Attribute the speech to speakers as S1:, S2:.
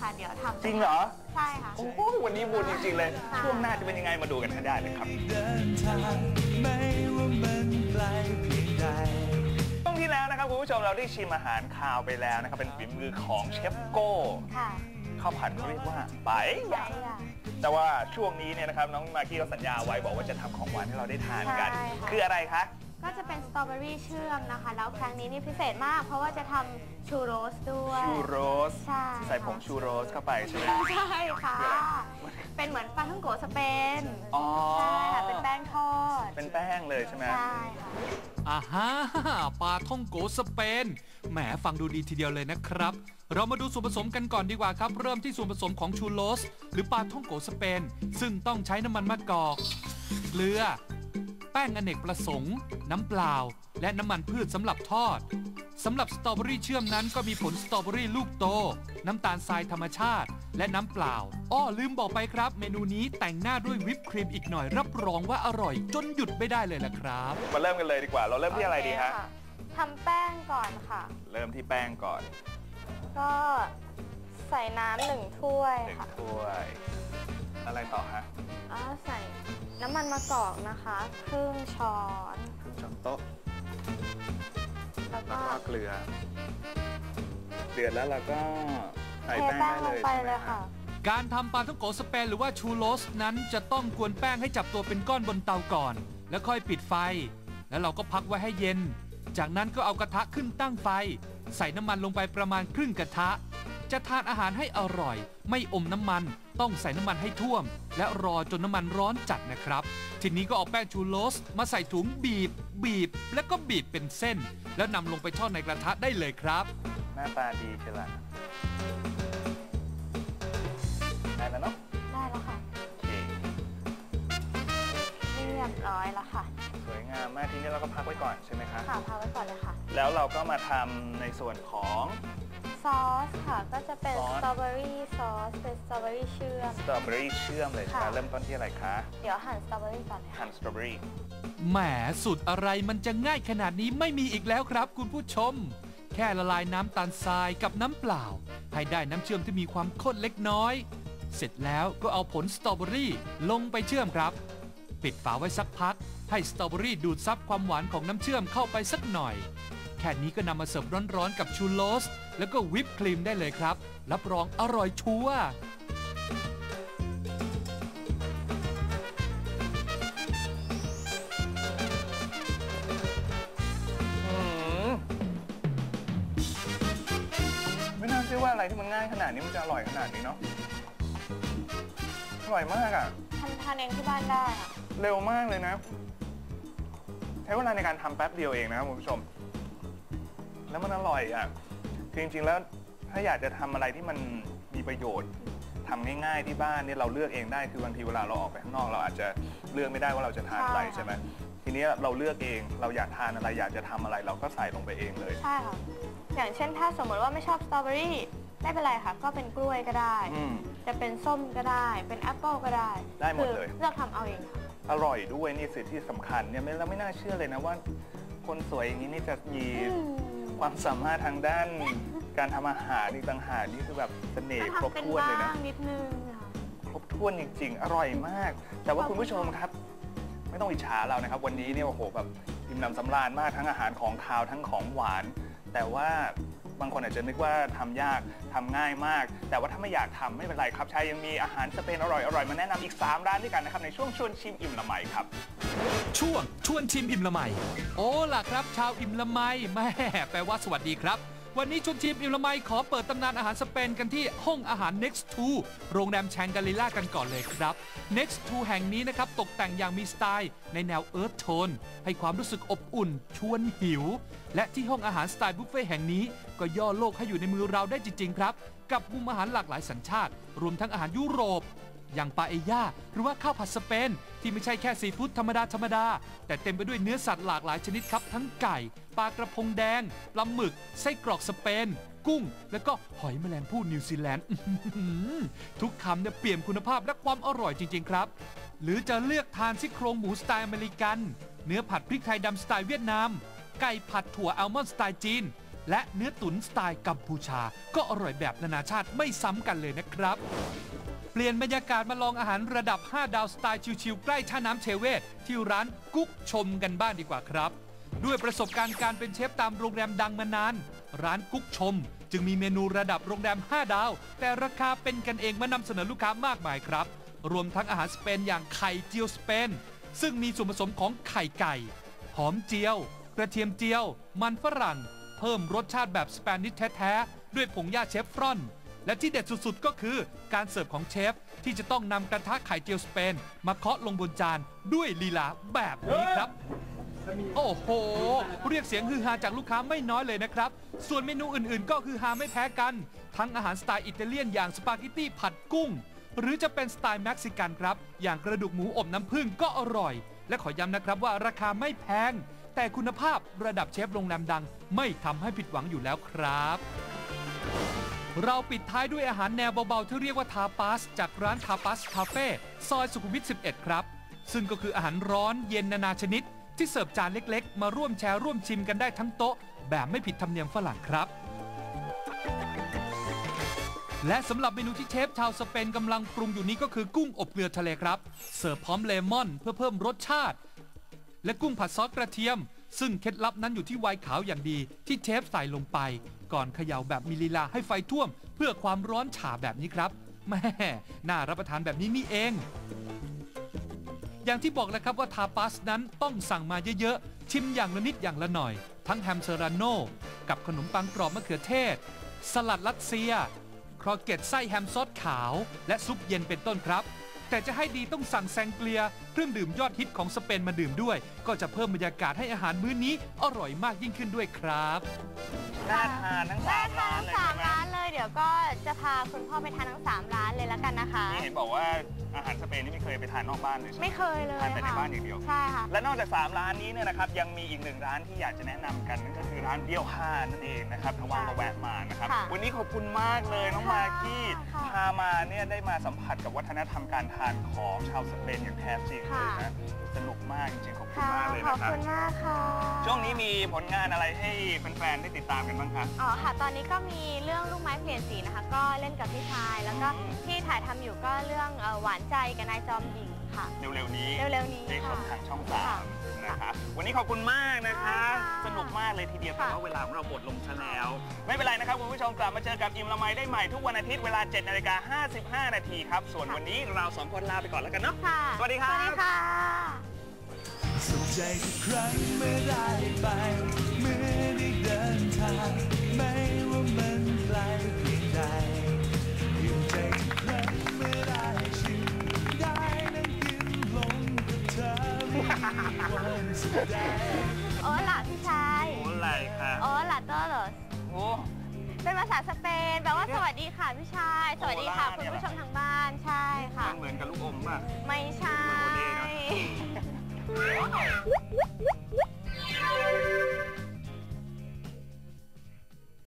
S1: ค่ะเดี๋ยวทำ
S2: จริงเหรอ
S1: ใช่ค่ะ
S2: โอ้โหวันนี้บุญจริง ๆ เลยช่วงหน้าจะเป็นยังไงมาดูกันให้ได้เลยครับ
S3: เดินทางไม่ว่ามันไกลเพียงใด
S2: ช่วงที่แล้วนะครับคุณผู้ชมเราได้ชิมอาหารคาวไปแล้วนะครับเป็นฝีมือของเชฟโก้
S1: ค่ะ
S2: ข้าวผัดเขาเรียกว่าไป
S1: ใช่ค่ะ
S2: แต่ว่าช่วงนี้เนี่ยนะครับน้องมากกี้ก็สัญญาไว้บอกว่าจะทำของหวานให้เราได้ทานกัน
S1: ใช่ค่ะ
S2: คืออะไรคะ
S1: ก็จะเป็นสตรอเบอรี่เชื่อมนะคะ แล้วครั้งนี้นี่พิเศษมาก เพราะว่าจะททำชูโรสด้วย
S2: ชูโรส
S1: ใช่
S2: ใส่ผงชูโรสเข้าไปใช่ไหม
S1: ใช่ค่ะ เป็นเหมือนปลาท่องโกะสเปน
S2: อ๋อ
S1: ใช่ค่ะ เป็นแป้งทอด
S2: เป็นแป้งเลยใช่ไหม
S1: ใช่ค่ะ
S4: อาฮาปลาท่องโกสเปน แหมฟังดูดีทีเดียวเลยนะครับ เรามาดูส่วนผสมกันก่อนดีกว่าครับ เริ่มที่ส่วนผสมของชูโรส หรือปลาท่องโกสเปน ซึ่งต้องใช้น้ำมันมะกอก เกลือแป้งอเนกประสงค์ น้ำเปล่า และน้ำมันพืชสำหรับทอดสำหรับสตรอเบอรี่เชื่อมนั้นก็มีผลสตรอเบอรี่ลูกโต น้ำตาลทรายธรรมชาติ และน้ำเปล่า อ้อลืมบอกไปครับ เมนูนี้แต่งหน้าด้วยวิปครีมอีกหน่อยรับรองว่าอร่อย จนหยุดไม่ได้เลยล่ะครับ
S2: มาเริ่มกันเลยดีกว่า เราเริ่มที่อะไรดีฮะ
S1: โเคค่ทำแป้งก่อนค่ะ
S2: เริ่มที่แป้งก่อน
S1: ก็ใส่น้ำหนึ่งถ้วย
S2: หนึ่ง
S1: ค่ะ
S2: ถ้วย อะไรต่อฮะ
S1: อ๋อใส่น้ำ มันมะกอกนะคะครึ่งช้อน
S2: ครึ่งช้อนโต๊ะ
S1: แล้ว
S2: แล้ว
S1: ก็
S2: ก็เกลือ เดือดแล้วเราก็ใส่
S1: เท
S2: แป้ง
S1: แป้ง
S2: ได้
S1: ล
S2: เล
S1: ง
S2: ย
S1: ไป
S2: ใช่ไห
S1: เล
S2: ม
S1: ย
S2: ฮะ
S1: ค่ะ
S4: การทำปลาท่องโกสเปนหรือว่าชูโรสนั้นจะต้องกวนแป้งให้จับตัวเป็นก้อนบนเตาก่อน แล้วค่อยปิดไฟ แล้วเราก็พักไว้ให้เย็น จากนั้นก็เอากระทะขึ้นตั้งไฟ ใส่น้ำมันลงไปประมาณครึ่งกระทะ จะทานอาหารให้อร่อย ไม่อมน้ำมัน ต้องใส่น้ำมันให้ท่วม และรอจนน้ำมันร้อนจัดนะครับ ทีนี้ก็เอาแป้งชูโรสมาใส่ถุงบีบ บีบ แล้วก็บีบเป็นเส้น แล้วนำลงไปทอดในกระทะได้เลยครับ
S2: หน้าตาดีเช่ละ
S1: รียบร้อยแล้วค่ะ
S2: สวยงามมากทีนี้เราก็พักไว้ก่อนใช่ไหมคะ
S1: ค่ะพาไว้ก่อนเลยค่ะ
S2: แล้วเราก็มาทำในส่วนของ
S1: ซอสค่ะ ก็จะเป็น
S2: ซอ
S1: ส
S2: ส
S1: ตรอเบอรี่ซอสเป็นสตรอเบอรี่เชื่อม
S2: สตรอเบอรี่เชื่อมเลยใช่ไหม
S1: ค่ะ
S2: เริ่มต้นที่อะไรคะ
S1: เดี๋ยวหั่นสตรอเบอรี่ก่อนเลยค่ะ
S2: หั่นสตรอเบอรี่
S4: แหมสูตรอะไรมันจะง่ายขนาดนี้ไม่มีอีกแล้วครับ คุณผู้ชม แค่ละลายน้ำตาลทรายกับน้ำเปล่า ให้ได้น้ำเชื่อมที่มีความข้นเล็กน้อย เสร็จแล้วก็เอาผลสตรอเบอรี่ลงไปเชื่อมครับ ปิดฝาไว้สักพัก ให้สตรอเบอรี่ดูดซับความหวานของน้ำเชื่อมเข้าไปสักหน่อย แค่นี้ก็นำมาเสิร์ฟร้อนๆกับชูโรส แล้วก็วิปครีมได้เลยครับ รับรองอร่อยชัวร์
S2: อืมไม่น่าเชื่อว่าอะไรที่มันง่ายขนาดนี้มันจะอร่อยขนาดนี้เนาะ อร่อยมากอะ่ะ
S1: ทำทานเองที่บ้านได้ค่ะ
S2: เร็วมากเลยนะ ใช้เวลาในการทำแป๊บเดียวเองนะครับคุณผู้ชม แล้วมันอร่อยอะ่ะคือจริงๆแล้วถ้าอยากจะทำอะไรที่มันมีประโยชน์ทำง่ายๆที่บ้านเนี่ยเราเลือกเองได้คือบางทีเวลาเราออกไปข้างนอก เราอาจจะเลือกไม่ได้ว่าเราจะทานอะไร
S1: ใช่ค่ะ
S2: ใช่ไหมทีนี้เราเลือกเองเราอยากทานอะไรอยากจะทำอะไรเราก็ใส่ลงไปเองเลย
S1: ใช่ค่ะ อย่างเช่นถ้าสมมติว่าไม่ชอบสตรอเบอรี่ไม่เป็นไรค่ะ ก็เป็นกล้วยก็ได้
S2: อืม
S1: จะเป็นส้มก็ได้ เป็นแอปเปิลก็ได้
S2: ได้หมดเลย
S1: คือเลือกทำเอาเองค่ะ
S2: อร่อยด้วยนี่สิที่สำคัญเนี่ยไม่เราไม่น่าเชื่อเลยนะว่า คนสวยอย่างนี้นี่จะมีความสามารถทางด้าน การทำอาหารนี่ต่างหากนี่คือแบบเสน่ห์ครบ
S1: ทำเป็น
S2: ถ้วนเลย
S1: บ้า
S2: นะ
S1: งนิดนึงค่ะ
S2: ครบถ้วนจริง ๆ อร่อยมาก แต่ว่าคุณผู้ชมครับ ไม่ต้องอิจฉาเรานะครับ วันนี้เนี่ยโอ้โหแบบอิ่มหนำสำราญมากทั้งอาหารของคาวทั้งของหวาน แต่ว่า บางคนอาจจะนึกว่าทำยากทำง่ายมาก แต่ว่าถ้าไม่อยากทำไม่เป็นไรครับชายยังมีอาหารสเปนอร่อยๆมาแนะนำอีก 3 ร้านด้วยกันนะครับในช่วงชวนชิมอิ่มละไมครับ
S4: ช่วงชวนชิมอิ่มละไมโอ้ล่ะครับ ชาวอิ่มละไมแม่แปลว่าสวัสดีครับ วันนี้ชวนชิมอิมละไมขอเปิดตำนานอาหารสเปนกันที่ห้องอาหาร Next to โรงแรมแชงกาลิล่ากันก่อนเลยครับ Next to แห่งนี้นะครับตกแต่งอย่างมีสไตล์ ในแนวเอิร์ธโทนให้ความรู้สึกอบอุ่น ชวนหิว และที่ห้องอาหารสไตล์บุฟเฟ่ต์แห่งนี้ ก็ย่อโลกให้อยู่ในมือเราได้จริงๆครับ กับมุมอาหารหลากหลายสัญชาติ รวมทั้งอาหารยุโรป อย่างปาเอย่าหรือว่าข้าวผัดสเปน ที่ไม่ใช่แค่ซีฟู้ดธรรมดาธรรมดา แต่เต็มไปด้วยเนื้อสัตว์หลากหลายชนิดครับ ทั้งไก่ปลากระพงแดงปลาหมึก ไส้กรอกสเปน กุ้ง แล้วก็หอยแมลงภู่นิวซีแลนด์ทุกคำเนี่ยเปี่ยมคุณภาพและความอร่อยจริง ๆ ครับ หรือจะเลือกทานซี่โครงหมูสไตล์อเมริกัน เนื้อผัดพริกไทยดำสไตล์เวียดนามไก่ผัดถั่วอัลมอนด์สไตล์จีนและเนื้อตุ๋นสไตล์กัมพูชา ก็อร่อยแบบนานาชาติไม่ซ้ำกันเลยนะครับ เปลี่ยนบรรยากาศมาลองอาหารระดับ 5 ดาวสไตล์ชิวๆใกล้ท่าน้ำเทเวศที่ร้านกุ๊กชมกันบ้างดีกว่าครับ ด้วยประสบการณ์การเป็นเชฟตามโรงแรมดังมานาน ร้านกุ๊กชม จึงมีเมนูระดับโรงแรม 5 ดาว แต่ราคาเป็นกันเองมานำเสนอลูกค้ามากมายครับ รวมทั้งอาหารสเปนอย่างไข่เจียวสเปน ซึ่งมีส่วนผสมของไข่ไก่ หอมเจียว กระเทียมเจียว มันฝรั่ง เพิ่มรสชาติแบบสเปนิชแท้ๆด้วยผงย่าเชฟฟรอน และที่เด็ดสุดๆ ก็คือการเสิร์ฟของเชฟ ที่จะต้องนำกระทะไข่เจียวสเปน มาเคาะลงบนจานด้วยลีลาแบบนี้ครับ โอ้โห เรียกเสียงฮือฮาจากลูกค้าไม่น้อยเลยนะครับ ส่วนเมนูอื่นๆ ก็ฮือฮาไม่แพ้กัน ทั้งอาหารสไตล์อิตาเลียนอย่างสปาเกตตี้ผัดกุ้ง หรือจะเป็นสไตล์เม็กซิกันครับ อย่างกระดูกหมูอบน้ำผึ้งก็อร่อย และขอย้ำนะครับว่าราคาไม่แพง แต่คุณภาพระดับเชฟโรงแรมดัง ไม่ทำให้ผิดหวังอยู่แล้วครับ เราปิดท้ายด้วยอาหารแนวเบาๆที่เรียกว่าทาปาส จากร้านทาปาสคาเฟ่ซอยสุขุมวิท 11 ครับ ซึ่งก็คืออาหารร้อนเย็นนานาชนิด ที่เสิร์ฟจานเล็กๆ มาร่วมแชร์ร่วมชิมกันได้ทั้งโต๊ะ แบบไม่ผิดธรรมเนียมฝรั่งครับ และสำหรับเมนูที่เชฟชาวสเปนกำลังปรุงอยู่นี้ก็คือกุ้งอบเกลือทะเลครับ เสิร์ฟพร้อมเลมอนเพื่อเพิ่มรสชาติ และกุ้งผัดซอสกระเทียม ซึ่งเคล็ดลับนั้นอยู่ที่ไวน์ขาวอย่างดีที่เชฟใส่ลงไป ก่อนเขย่าแบบมีลีลาให้ไฟท่วม เพื่อความร้อนฉ่าแบบนี้ครับแม่น่ารับประทานแบบนี้นี่เอง อย่างที่บอกแล้วครับว่าทาปาสนั้นต้องสั่งมาเยอะๆ ชิมอย่างละนิดอย่างละหน่อย ทั้งแฮมเซราโนกับขนมปังกรอบมะเขือเทศ สลัดลัดเซีย ครอเกตไส้แฮมซอสขาว และซุปเย็นเป็นต้นครับ แต่จะให้ดีต้องสั่งแซงเกลีย เครื่องดื่มยอดฮิตของสเปนมาดื่มด้วย ก็จะเพิ่มบรรยากาศให้อาหารมื้อนี้อร่อยมากยิ่งขึ้นด้วยครับ
S2: น่าทานทั้งสา
S1: น่ามทา
S2: ร้าน
S1: น
S2: เลย
S1: สาม
S2: ใช่ไหม
S1: ร้านเลยเดี๋ยวก็จะพาคุณพ่อไปทานทั้งสามร้านเลยแล้วกันนะคะ
S2: นี่เห็นบอกว่าอาหารสเปนนี่ไม่เคยไปทานนอกบ้านเลยใช่ไหม
S1: ไม่เคยเลย
S2: ทานแต่ใน
S1: ค่ะ
S2: บ้านอย่างเดียว
S1: ใช่ค่ะ
S2: และนอกจาก 3 ร้านนี้เนี่ยนะครับ ยังมีอีกหนึ่งร้านที่อยากจะแนะนำกันนั่นก็คือร้านเบี้ยวห้านั่นเองนะครับถ้าว่างก็แวะมานะครับ
S1: ค่ะ
S2: วันนี้ขอบคุณมากเลยน้อง
S1: ค่ะ
S2: มากกี้
S1: ค่ะ
S2: พามาเนี่ยได้มาสัมผัสกับวัฒนธรรมการทานของชาวสเปนอย่างแท้จริงเลยนะ สนุกมากจริงๆขอบคุณ
S1: ค่ะ
S2: มากเลย
S1: ขอ
S2: นะ
S1: บ
S2: ครับ
S1: คุณมากค่ะ
S2: ช่วงนี้มีผลงานอะไรให้แฟนๆได้ติดตามกันบ้างคะ
S1: อ๋อค่ะ ตอนนี้ก็มีเรื่องลูกไม้เปลี่ยนสีนะคะ ก็เล่นกับพี่ชาย แล้วก็ที่ถ่ายทำอยู่ก็เรื่องเอ่อหวานใจกับนายจอมหญิง ค่ะ
S2: เร็วๆนี้
S1: เร็วๆนี้
S2: ได้ช
S1: ค่ะ
S2: มทางช่องสา
S1: ค่ะ
S2: มนะคะวันนี้ขอบคุณมากนะคะ
S1: ค่ะ
S2: สนุกมากเลยทีเดียวแต่
S1: ค่ะ
S2: ว่าเวลาของเราหมดลงซะแล้ว ไม่เป็นไรนะครับคุณผู้ชมกลับมาเจอกับอิมละไมได้ใหม่ทุกวันอาทิตย์เวลา7นาฬิกา55 นาทีครับ ส่วนวันนี้เราสองคนลาไปก่อนแล้วกันเนาะ
S1: ค่ะ
S2: สวัสดีครับ
S1: สวัสดีค่ะ
S3: สุขใจทุกครั้งเมื่อได้ไป เป็
S1: นภาษาสเปนแปลว่าสวัสดีค่ะพี่ชาย สวัสดีค่ะ
S2: โอ
S1: คุณ
S2: ล่าเนี่ย
S1: ผู้ชมทางบ้านใช่ค่ะ
S2: มันเหมือนกับลูกอมป่ะ
S1: ไม่ใช่